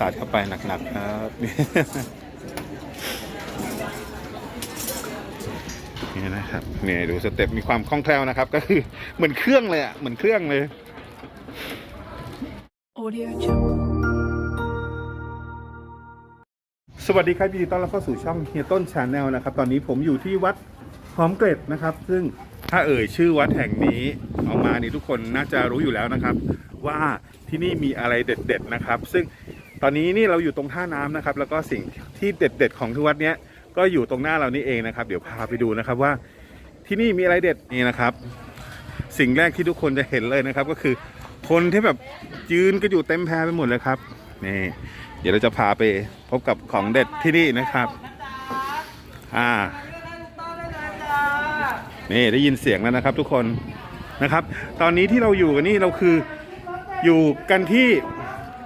สาดเข้าไปหนักๆครับนี่นะครับเนี่ยดูสเต็ปมีความคล่องแคล่วนะครับ ก็คือเหมือนเครื่องเลยอะเหมือนเครื่องเลย Audio Jungle. สวัสดีครับยินดีต้อนรับเข้าสู่ช่องเฮียต้นชาแนลนะครับ ตอนนี้ผมอยู่ที่วัดหอมเกร็ดนะครับ ซึ่งถ้าเอ่ยชื่อวัดแห่งนี้ออกมานี่ทุกคนน่าจะรู้อยู่แล้วนะครับ ว่าที่นี่มีอะไรเด็ด ๆ นะครับ ซึ่ง ตอนนี้นี่เราอยู่ตรงท่าน้ำนะครับ แล้วก็สิ่งที่เด็ด ๆ ของที่วัดเนี้ยก็อยู่ตรงหน้าเรานี่เองนะครับ เดี๋ยวพาไปดูนะครับว่าที่นี่มีอะไรเด็ดนี่นะครับ สิ่งแรกที่ทุกคนจะเห็นเลยนะครับ ก็คือคนที่แบบยืนก็อยู่เต็มแพไปหมดเลยครับนี่เดี๋ยวเราจะพาไปพบกับของเด็ดที่นี่นะครับ อ่า นี่ได้ยินเสียงแล้วนะครับ ทุกคนนะครับ ตอนนี้ที่เราอยู่กันนี่เราคืออยู่กันที่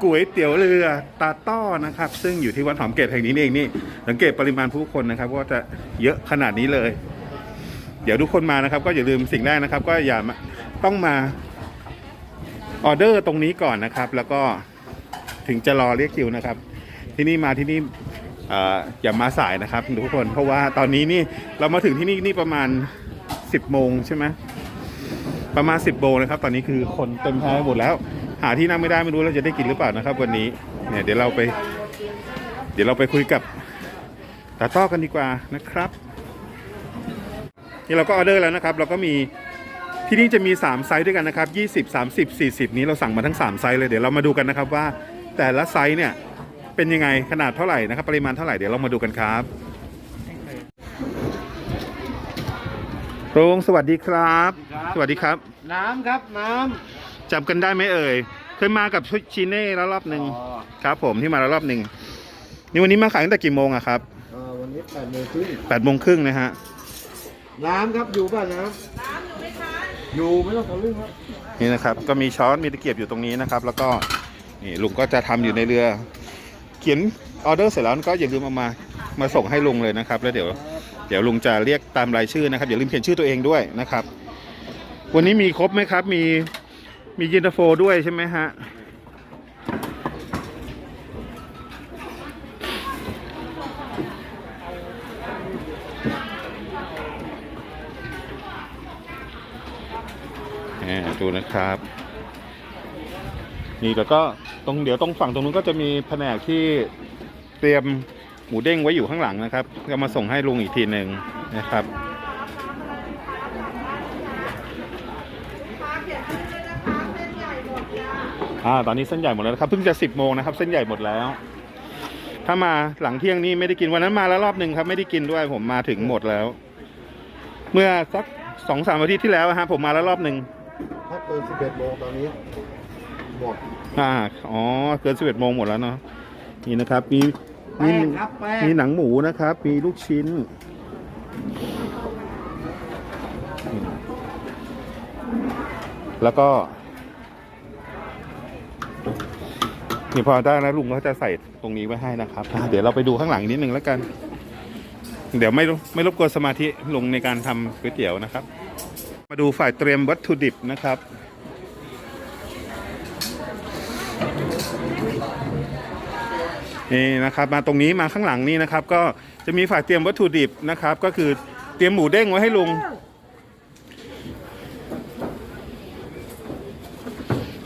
ก๋วยเตี๋ยวเรือตาต้อนะครับ ซึ่งอยู่ที่วัดหอมเกตแห่งนี้เองนี่สังเกตปริมาณผู้คนนะครับว่าจะเยอะขนาดนี้เลย เดี๋ยวทุกคนมานะครับ ก็อย่าลืมสิ่งแรกนะครับ ก็อย่ามาต้องมาออเดอร์ตรงนี้ก่อนนะครับ แล้วก็ถึงจะรอเรียกคิวนะครับ ที่นี่มาที่นี่ออย่ามาสายนะครับทุกคนเพราะว่าตอนนี้นี่เรามาถึงที่นี่นี่ประมาณ 10โมงใช่ไหมประมาณ 10โมงนะครับ ตอนนี้คือคนเต็มแพหมดแล้ว หาที่นั่งไม่ได้ไม่รู้เราจะได้กินหรือเปล่านะครับ วันนี้เนี่ยเดี๋ยวเราไป เดี๋ยวเราไปคุยกับตาต้อกันดีกว่านะครับนี่เราก็ออเดอร์แล้วนะครับ เราก็มีที่นี่จะมี 3 ไซส์ด้วยกันนะครับ 20 30 40 นี้เราสั่งมาทั้ง 3 ไซส์เลยเดี๋ยวเรามาดูกันนะครับว่าแต่ละไซส์เนี่ยเป็นยังไงขนาดเท่าไหร่นะครับ ปริมาณเท่าไหร่เดี๋ยวเรามาดูกันครับโรงสวัสดีครับครับสวัสดีครับ น้ำครับน้ จำกันได้ไหมเอ่ยเคยมากับชิเน่แล้วรอบหนึ่งำอ๋อครับผมที่มาแล้วรอบหนึ่งนี่วันนี้มาขายตั้งแต่กี่โมงอะครับเอ่อวันนี้แปดโมงครึ่งแปดโมงครึ่งนะฮะน้ำครับอยู่ป่ะน้ำน้ำอยู่ไหมคะอยู่ไม่ต้องทะลึ่งครับนี่นะครับก็มีช้อนมีตะเกียบอยู่ตรงนี้นะครับ แล้วก็นี่ลุงก็จะทำอยู่ในเรือ เขียนออเดอร์เสร็จแล้วก็อย่าลืมเอามามาส่งให้ลุงเลยนะครับ แล้วเดี๋ยว เดี๋ยวลุงจะเรียกตามรายชื่อนะครับอย่าลืมเขียนชื่อตัวเองด้วยนะครับ วันนี้มีครบไหมครับ มี มียินตาโฟด้วยใช่ไหมฮะ ดูนะครับ นี่แล้วก็ตรงเดี๋ยวตรงฝั่งตรงนู้นก็จะมีแผนกที่เตรียมหมูเด้งไว้อยู่ข้างหลังนะครับ ก็มาส่งให้ลุงอีกทีหนึ่งนะครับ อ่าตอนนี้เส้นใหญ่หมดแล้วนะครับเพิ่งจะสิบโมงนะครับเส้นใหญ่หมดแล้ว ถ้ามาหลังเที่ยงนี้ไม่ได้กินวันนั้นมาแล้วรอบหนึ่งครับ ไม่ได้กินด้วยผมมาถึงหมดแล้ว เมื่อสักสองสามอาทิตย์ที่แล้วอะฮะผมมาแล้วรอบหนึ่งถ้าเกินสิบเอ็ดโมงตอนนี้หมดอ่าอ๋อเกินสิบเอ็ดโมงหมดแล้วเนาะนี่นะครับมีแป้มีงครับแป้งมีหนังหมูนะครับ มีลูกชิ้นแล้วก็ นี่พอได้แล้วลุงก็จะใส่ตรงนี้ไว้ให้นะครับเดี๋ยวเราไปดูข้างหลังนิดนึงแล้วกัน เดี๋ยวไม่ไม่รบกวนสมาธิลุงในการทำก๋วยเตี๋ยวนะครับ มาดูฝ่ายเตรียมวัตถุดิบนะครับนี่นะครับมาตรงนี้มาข้างหลังนี่นะครับ ก็จะมีฝ่ายเตรียมวัตถุดิบนะครับ ก็คือเตรียมหมูเด้งไว้ให้ลุง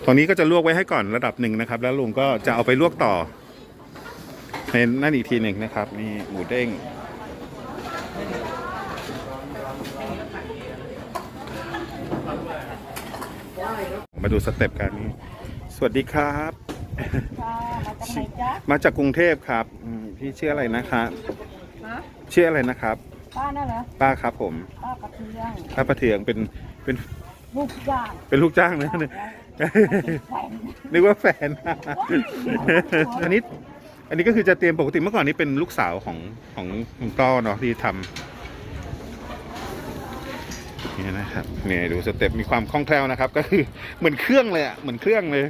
รงนี้ก็จะลวกไว้ให้ก่อนระดับหนึ่งนะครับ แล้วลุงก็จะเอาไปลวกต่อในนั่นอีกทีหนึ่งนะครับนี่หมูเด้งมาดูสเต็ปกันนี้ สวัสดีครับค่ะมาจากไหนจ๊ะมาจากกรุงเทพครับอืมพี่ชื่ออะไรนะคะฮะชื่ออะไรนะครับ ป้าน่ะเหรอ ป้าครับผม ป้ากระเทือง ป้าประเทืองเป็นเป็นลูกจ้าง เป็นลูกจ้างนะแฟ นนึกว่าแฟน อันนี้ อันนี้ก็คือจะเตรียมปกติเมื่อก่อนนี้เป็นลูกสาวของของคุณต้อเนาะที่ทำนี่นะครับเนี่ยดูสเต็ปมีความคล่องแคล่วนะครับ ก็คือเหมือนเครื่องเลยอะเหมือนเครื่องเลย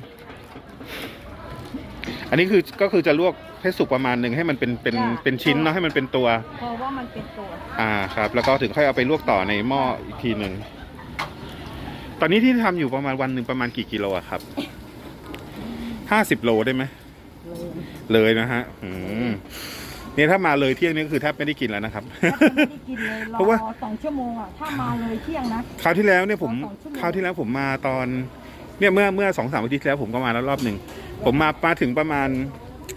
อันนี้คือก็คือจะลวกให้สุกประมาณหนึ่งให้มันเป็นเป็นเป็นชิ้นเนาะให้มันเป็นตัว เพราะว่ามันเป็นตัว อ่าครับ แล้วก็ถึงค่อยเอาไปลวกต่อในหม้ออีกทีหนึ่ง ตอนนี้ที่ทำอยู่ประมาณวันหนึ่งประมาณกี่กิโลอะครับ ห้าสิบโลได้ไหมนเลยเลยนะฮะอืมเนี่ยถ้ามาเลยเที่ยงนี่ก็คือแทบไม่ได้กินแล้วนะครับ ไม่ได้กินเลยรเพราะว่า อสองชั่วโมงอะถ้ามาเลยเที่ยงนะ คราวที่แล้วเนี่ยผมสองชั่วโมง คราวที่แล้วผมมาตอน เนี่ยเมื่อเมื่อสองสามอาทิตย์ที่แล้วผมก็มาแล้วรอบหนึ่งผมมามาถึงประมาณ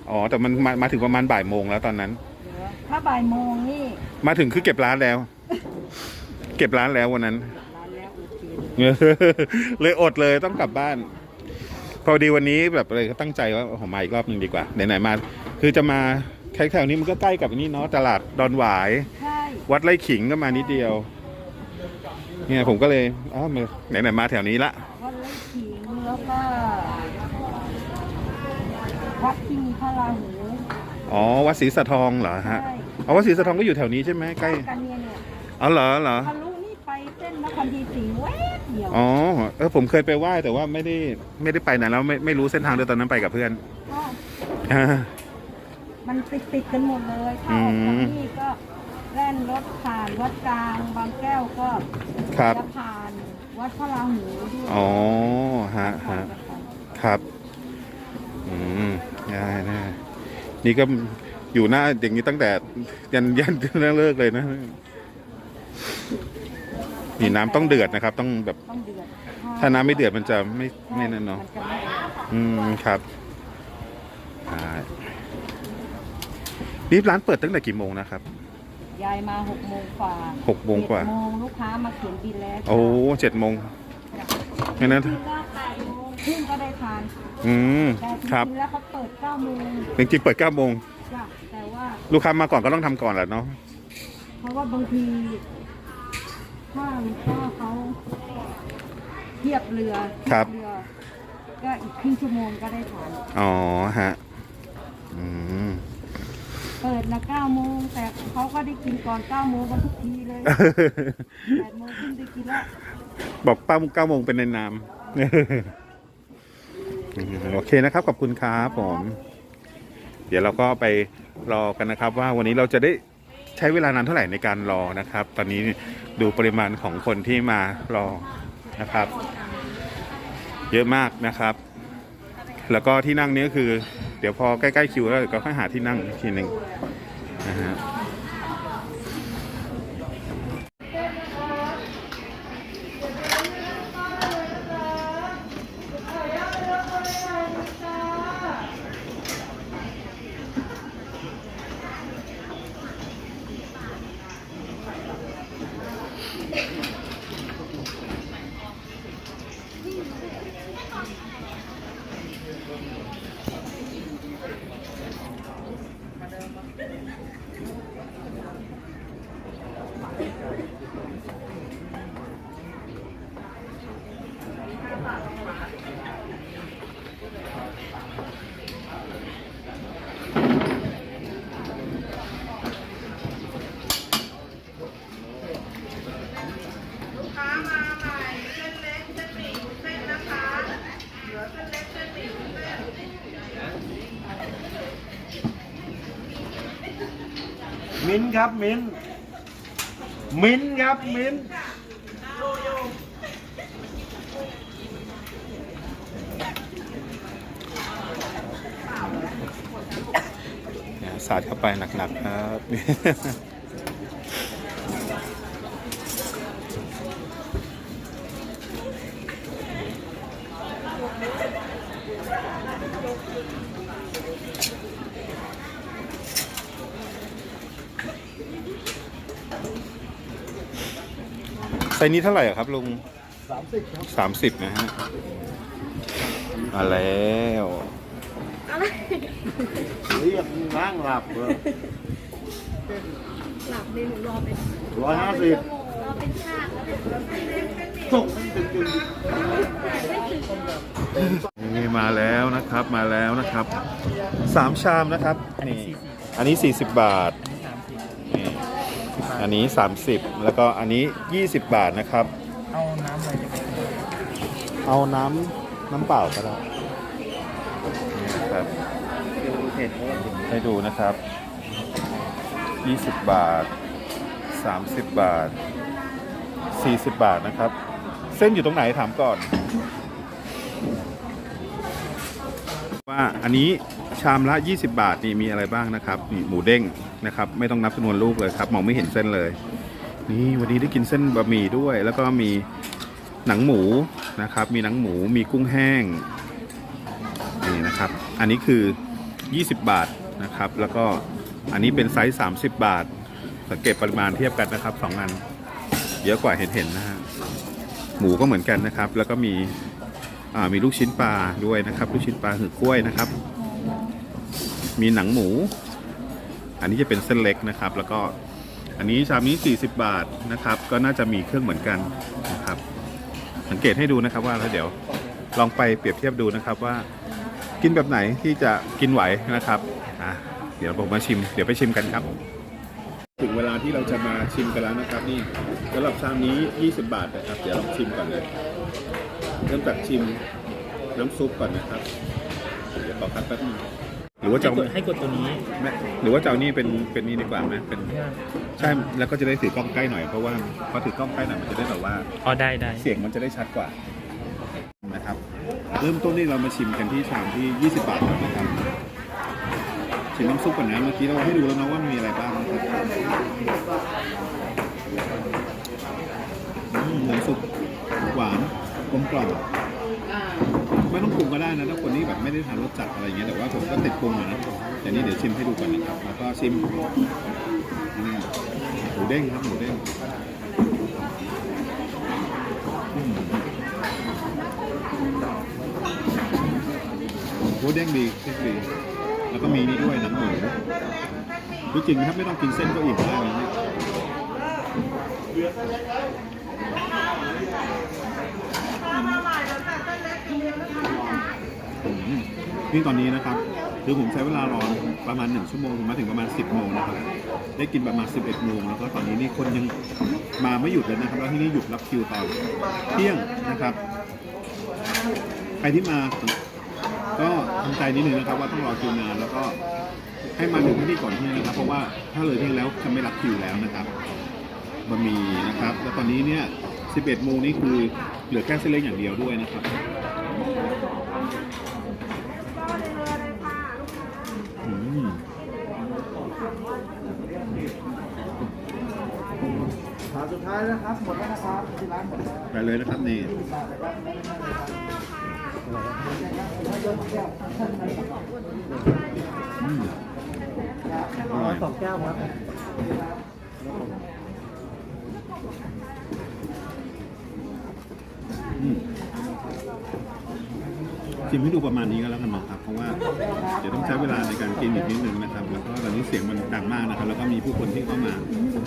อ๋อแต่มันมามาถึงประมาณบ่ายโมงแล้วตอนนั้น เดี๋ยวถ้าบ่ายโมงนี่มาถึงคือเก็บร้านแล้ว เก็บร้านแล้ววันนั้นร้านแล้วโอ เคเลยอดเลยต้องกลับบ้าน พอดีวันนี้แบบเลยก็ตั้งใจว่าผมมาอีกรอบหนึ่งดีกว่าไหนๆมา คือจะมาแถวๆนี้มันก็ใกล้กับนี่เนาะตลาดดอนหวายใช่วัดไร่ขิงก็มานิดเดียว เนี่ยผมก็เลยอ้าวมาไหนๆมาแถวนี้ละวัดไร่ขิงแล้วก็วัดที่มีพระราหูอ๋อวัดศรีสะทองเหรอฮะใช่อ๋อวัดศรีสะทองก็อยู่แถวนี้ใช่ไหมใกล้กันเนี่ยเนี่ยอ๋อเหรอเหรอทะลุนี่ไปเส้นนครดีศรีแวบเดียว อ๋อเออผมเคยไปไหว้แต่ว่าไม่ได้ไม่ได้ไปไหนแล้วไม่ไม่รู้เส้นทางด้วยตอนนั้นไปกับเพื่อนก็อ่า มันติดติดๆกันหมดเลยถ้าออกจากนี่ก็แล่นรถผ่านวัดกลางบางแก้วก็ครับ จะผ่านวัดพระราหูด้วยอ๋อฮะฮะผ่านกันไปครับ อืมได้ได้นี่ก็อยู่หน้าอย่างนี้ตั้งแต่ยันยัน เลิกเลยนะ นี่น้ำต้องเดือดนะครับ ต้องแบบต้องเดือดถ้าน้ำไม่เดือดมันจะไม่ไม่นั่นเนาะมัจะไม่อืมครับได้นี่ร้านเปิดตั้งแต่กี่โมงนะครับ ยายมาหกโมงกว่าหกโมงกว่า เจ็ดโมงลูกค้ามาเขียนบินแล้วโอ้เจ็ดโมงงั้นนะจริงๆก็แปดโมงครึ่งก็ได้ทานอืมแต่จครับริงๆแล้วเขาเปิดเก้าโมงจริงๆเปิดเก้าโมงจ้ะแต่ว่าลูกค้ามาก่อนก็ต้องทำก่อนแหละเนาะเพราะว่าบางที ถ้าลูกค้าเขาเทียบเรือเทียเรือ ก็อีกครึ่งชั่วโมงก็ได้ทานอ๋อฮะอืม เปิดนะเก้าโมงแต่เขาก็ได้กินก่อนเก้าโมงกันทุกทีเลยแปดโมงขึ้นได้กินแล้วบอกเป้าเก้าโมงเป็นในนามอืมโอเคนะครับ ขอบคุณครับผม เดี๋ยวเราก็ไปรอกันนะครับ ว่าวันนี้เราจะได้ใช้เวลานานเท่าไหร่ในการรอนะครับ ตอนนี้ดูปริมาณของคนที่มารอนะครับ เยอะมากนะครับ แล้วก็ที่นั่งนี้ก็คือ เดี๋ยวพอใกล้ๆคิวแล้วก็ค่อยหาที่นั่งอีกทีหนึ่งนะฮะ มิ้นท์ครับมิ้นท์มิ้นท์ครับมิ้นท์เนี่ยสาดเข้าไปหนักๆครับ ซส์นี้เท่าไหร่อะครับลุงสามสิบครับสามสิบนะฮะมาแล้วเรียกนั่งหลับเลยหลับเลยหนูรอเป็นร้อยห้าสิบรอเป็นชาติแล้วเป็นส่งให้ถึงจนนี่มาแล้วนะครับมาแล้วนะครับสามชามนะครับนี่อันนี้ 40 บาทนี่ อันนี้ 30 แล้วก็อันนี้ 20 บาทนะครับ เอาน้ำอะไรจะไปเอาน้ำน้ำเปล่าก็ได้นี่นะครับเผ็ดให้ดูนะครับ 20 บาท 30 บาท 40 บาทนะครับ เส้นอยู่ตรงไหนถามก่อน ว่าอันนี้ ชามละ 20 บาทนี่มีอะไรบ้างนะครับนี่หมูเด้งนะครับ ไม่ต้องนับจำนวนลูกเลยครับมองไม่เห็นเส้นเลย นี่วันนี้ได้กินเส้นบะหมี่ด้วย แล้วก็มีหนังหมูนะครับ มีหนังหมูมีกุ้งแห้งนี่นะครับ อันนี้คือ 20 บาทนะครับ แล้วก็อันนี้เป็นไซส์ 30 บาท สังเกตปริมาณเทียบกันนะครับสองอันเยอะกว่าเห็นเห็นๆนะฮะหมูก็เหมือนกันนะครับ แล้วก็มีอ่ามีลูกชิ้นปลาด้วยนะครับ ลูกชิ้นปลาหือกล้วยนะครับ มีหนังหมู อันนี้จะเป็นเส้นเล็กนะครับ แล้วก็อันนี้ชามนี้ 40 บาทนะครับ ก็น่าจะมีเครื่องเหมือนกันนะครับ สังเกตให้ดูนะครับว่าแล้วเดี๋ยวลองไปเปรียบเทียบดูนะครับว่ากินแบบไหนที่จะกินไหวนะครับอะเดี๋ยวผมมาชิม เดี๋ยวไปชิมกันครับ ถึงเวลาที่เราจะมาชิมกันแล้วนะครับ นี่สำหรับชามนี้ 20 บาทนะครับ เดี๋ยวลองชิมก่อนเลยเริ่มจากชิมน้ำซุปก่อนนะครับ เดี๋ยวขอคัดแป๊บนึง หรือว่าจะให้เอากดให้กดตัวนี้ แม่หรือว่าจะเอานี่เป็นเป็นนี่ดีกว่าไหมเป็นใช่แล้วก็จะได้ถือกล้องใกล้หน่อยเพราะว่าพอถือกล้องใกล้หน่อยมันจะได้แบบว่า อ๋อได้ได้ เสียงมันจะได้ชัดกว่านะครับ เริ่มต้นนี่เรามาชิมกันที่ชามที่ 20 บาทก่อนนะครับชิมน้ำซุปก่อนนะเมื่อกี้เราให้ดูแล้วนะว่ามีอะไรบ้างนะครับอืมน้ำซุปหวานกลมกล่อมไม่ต้องป รุงก็ได้นะถ้าคนที่แบบไม่ได้ทานรสจัดอะไรอย่างเงี้ยแต่ว่าผมก็ติดปรุงอะนะแต่นี่เดี๋ยวชิมให้ดูก่อนนะครับแล้วก็ชิมนี่หมูเด้งครับหมูเด้งโอ้เด้งดีเด้งดีแล้วก็มีนี่ด้วยหนังหมูจริงนะครับไม่ต้องกินเส้นก็อิ่มได้เลยเนี่ย นี่ตอนนี้นะครับคือผมใช้เวลารอประมาณ 1 ชั่วโมงถึงมาถึงประมาณ 10โมงนะครับได้กินประมาณ 11โมงแล้วก็ตอนนี้นี่คนยังมาไม่หยุดเลยนะครับแล้วที่นี่หยุดรับคิวตอนเที่ยงนะครับใครที่มาก็ทำใจนิดนึงนะครับว่าต้องรอคิวนานแล้วก็ให้มาถึงที่นี่ก่อนที่นี่นะครับ เพราะว่าถ้าเลยที่แล้วจะไม่รับคิวแล้วนะครับบะหมี่นะครับ แล้วตอนนี้เนี่ย 11โมงนี่คือ เหลือแค่เส้นเล็กอย่างเดียวด้วยนะครับอืมถามสุดท้ายนะครับ หมดแล้วนะครับที่ร้านหมดแล้วไปเลยนะครับนี่อืมอร่อยสองแก้วครับอืม ชิมให้ดูประมาณนี้ก็แล้วกันนะครับ เพราะว่าเดี๋ยวต้องใช้เวลาในการกินอีกนิดนึงนะครับ แล้วก็ตอนนี้เสียงมันดังมากนะครับ แล้วก็มีผู้คนที่เข้ามา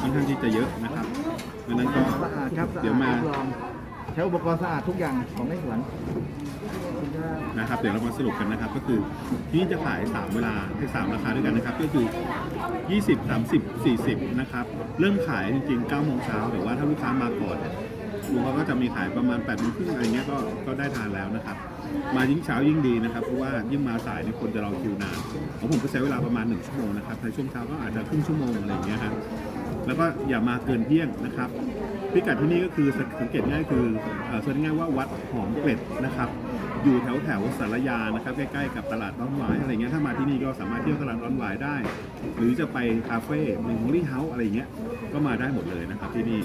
ค่อนข้างที่จะเยอะนะครับดังนั้นก็สะอาดครับสะอาดเดี๋ยวมารับรองใช้อุปกรณ์สะอาดทุกอย่างของในสวนคุณย่านะครับ เดี๋ยวเรามาสรุปกันนะครับ ก็คือที่นี่จะขาย 3 เวลาให้3ราคาด้วยกันนะครับ ก็คือ 20 30 40 นะครับ เริ่มขายจริงๆ9โมงเช้าแต่ว่าถ้าลูกค้ามาก่อน ลุงเขาก็จะมีขายประมาณ8โมงครึ่งอะไรเงี้ยก็ก็ได้ทานแล้วนะครับ มายิ่งเช้ายิ่งดีนะครับ เพราะว่ายิ่งมาสายเนี่ยคนจะรอคิวนานของผมก็ใช้เวลาประมาณ 1 ชั่วโมงนะครับในช่วงเช้าก็อาจจะครึ่งชั่วโมงอะไรเงี้ยครับแล้วก็อย่ามาเกินเที่ยงนะครับพิกัดที่นี่ก็คือสังเกตง่ายคือเอ่อเสิร์ชง่ายว่าวัดหอมเกล็ดนะครับ อยู่แถวแถวสารยานะครับใกล้ๆกับตลาดร้อนหวายอะไรเงี้ยถ้ามาที่นี่ก็สามารถเที่ยวตลาดร้อนหวายได้ หรือจะไปคาเฟ่เมมโมรี่เฮาส์อะไรเงี้ยก็มาได้หมดเลยนะครับที่นี่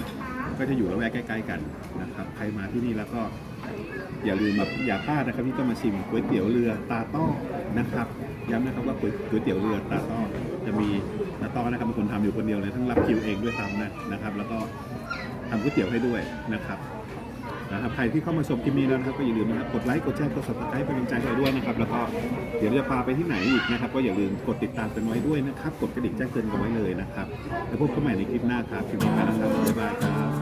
ก็จะอยู่ระแวกใกล้ ๆ กันนะครับใครมาที่นี่แล้วก็อย่าลืมแบบอย่าพลาดนะครับที่ต้องมาชิมก๋วยเตี๋ยวเรือตาต้อนะครับย้ำนะครับว่าก๋วยก๋วยเตี๋ยวเรือตาต้อจะมีตาต้อนะครับเป็นคนทำอยู่คนเดียวเลยทั้งรับคิวเองด้วยซ้ำนะนะครับ แล้วก็ทำก๋วยเตี๋ยวให้ด้วยนะครับนะครับใครที่เข้ามาชมคลิปนี้แล้วนะครับก็อย่าลืมนะครับกดไลค์กดแชร์กด subscribe เป็นกำลังใจให้เราด้วยนะครับแล้วก็เดี๋ยวจะพาไปที่ไหนอีกนะครับ ก็อย่าลืมกดติดตามกันไว้ด้วยนะครับ กดกระดิ่งแจ้งเตือนกันไว้เลยนะครับแล้วพบกันใหม่ในคลิปหน้าครับคลิปนี้ไปแล้วครับบ๊ายบายครับ